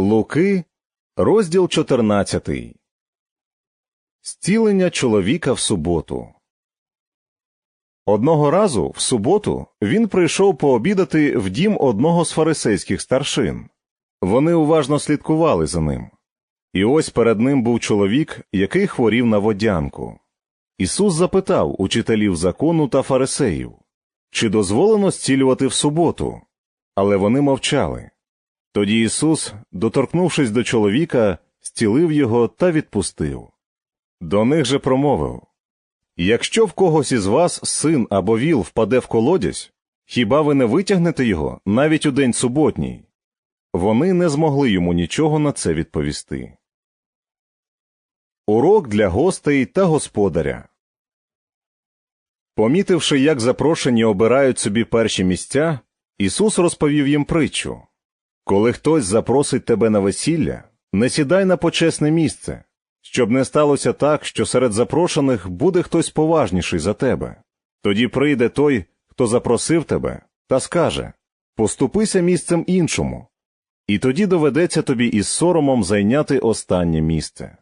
Луки, розділ 14. Зцілення чоловіка в суботу. Одного разу, в суботу, він прийшов пообідати в дім одного з фарисейських старшин. Вони уважно слідкували за ним. І ось перед ним був чоловік, який хворів на водянку. Ісус запитав учителів закону та фарисеїв, чи дозволено зцілювати в суботу, але вони мовчали. Тоді Ісус, доторкнувшись до чоловіка, зцілив його та відпустив. До них же промовив Якщо в когось із вас син або віл впаде в колодязь, хіба ви не витягнете його навіть у день суботній? Вони не змогли йому нічого на це відповісти. Урок для гостей та господаря Помітивши, як запрошені обирають собі перші місця, Ісус розповів їм притчу Коли хтось запросить тебе на весілля, не сідай на почесне місце, щоб не сталося так, що серед запрошених буде хтось поважніший за тебе. Тоді прийде той, хто запросив тебе, та скаже Поступися місцем іншому, і тоді доведеться тобі із соромом зайняти останнє місце.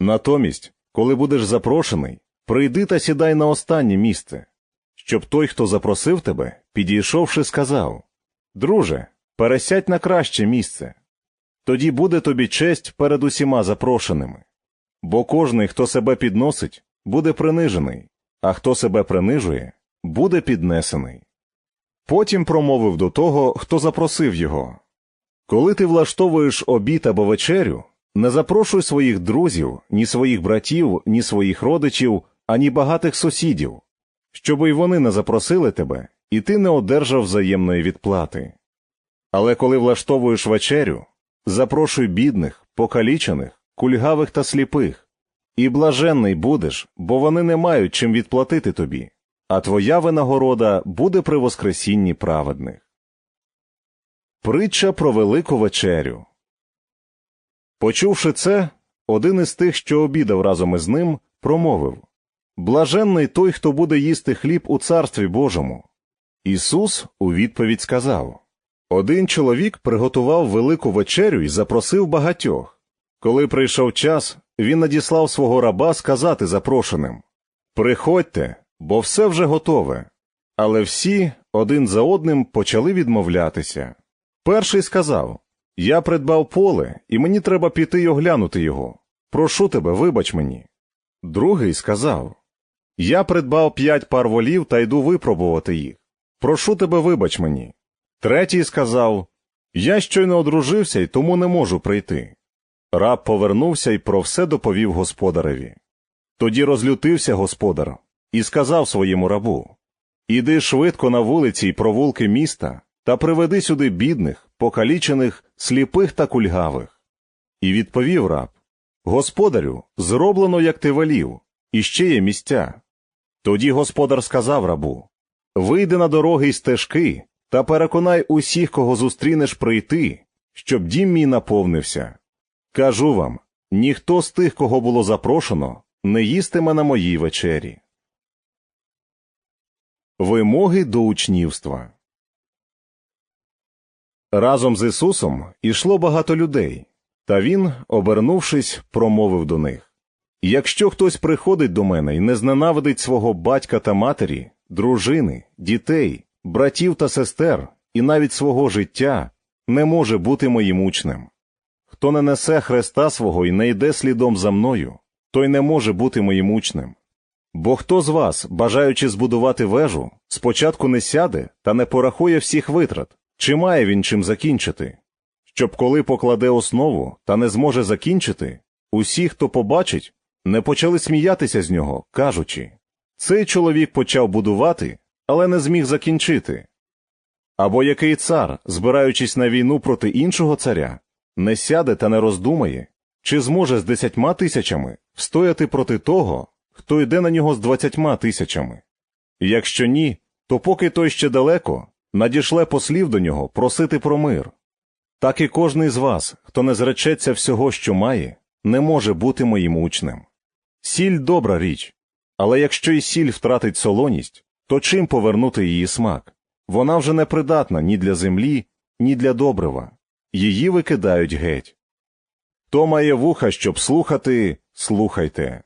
Натомість, коли будеш запрошений, прийди та сідай на останнє місце, щоб той, хто запросив тебе, підійшовши, сказав Друже, пересядь на краще місце. Тоді буде тобі честь перед усіма запрошеними. Бо кожний, хто себе підносить, буде принижений, а хто себе принижує, буде піднесений. Потім промовив до того, хто запросив його Коли ти влаштовуєш обід або вечерю, не запрошуй своїх друзів, ні своїх братів, ні своїх родичів, ані багатих сусідів, щоб і вони не запросили тебе, і ти не одержав взаємної відплати. Але коли влаштовуєш вечерю, запрошуй бідних, покалічених, кульгавих та сліпих, і блаженний будеш, бо вони не мають чим відплатити тобі, а твоя винагорода буде при воскресінні праведних. Притча про велику вечерю. Почувши це, один із тих, що обідав разом із ним, промовив Блаженний той, хто буде їсти хліб у царстві Божому. Ісус у відповідь сказав Один чоловік приготував велику вечерю і запросив багатьох. Коли прийшов час, він надіслав свого раба сказати запрошеним Приходьте, бо все вже готове. Але всі один за одним почали відмовлятися. Перший сказав Я придбав поле, і мені треба піти й оглянути його. Прошу тебе, вибач мені. Другий сказав Я придбав п'ять пар волів та йду випробувати їх. Прошу тебе, вибач мені. Третій сказав Я щойно одружився і тому не можу прийти. Раб повернувся і про все доповів господареві. Тоді розлютився господар і сказав своєму рабу Іди швидко на вулиці й провулки міста та приведи сюди бідних, покалічених, сліпих та кульгавих. І відповів раб Господарю, зроблено, як ти велів, і ще є місця. Тоді господар сказав рабу Вийди на дороги й стежки та переконай усіх, кого зустрінеш прийти, щоб дім мій наповнився. Кажу вам ніхто з тих, кого було запрошено, не їстиме на моїй вечері. Вимоги до учнівства Разом з Ісусом ішло багато людей, та Він, обернувшись, промовив до них Якщо хтось приходить до мене і не зненавидить свого батька та матері, дружини, дітей, братів та сестер, і навіть свого життя, не може бути моїм учнем. Хто не несе хреста свого і не йде слідом за мною, той не може бути моїм учнем. Бо хто з вас, бажаючи збудувати вежу, спочатку не сяде та не порахує всіх витрат, чи має він чим закінчити, щоб коли покладе основу та не зможе закінчити, усі, хто побачить, не почали сміятися з нього, кажучи цей чоловік почав будувати, але не зміг закінчити. Або який цар, збираючись на війну проти іншого царя, не сяде та не роздумає, чи зможе з десятьма тисячами встояти проти того, хто йде на нього з двадцятьма тисячами. Якщо ні, то поки той ще далеко, надішле послів до нього просити про мир. Так і кожний з вас, хто не зречеться всього, що має, не може бути моїм учнем. Сіль добра річ, але якщо і сіль втратить солоність, то чим повернути її смак? Вона вже не придатна ні для землі, ні для добрива, її викидають геть. То має вуха, щоб слухати, слухайте.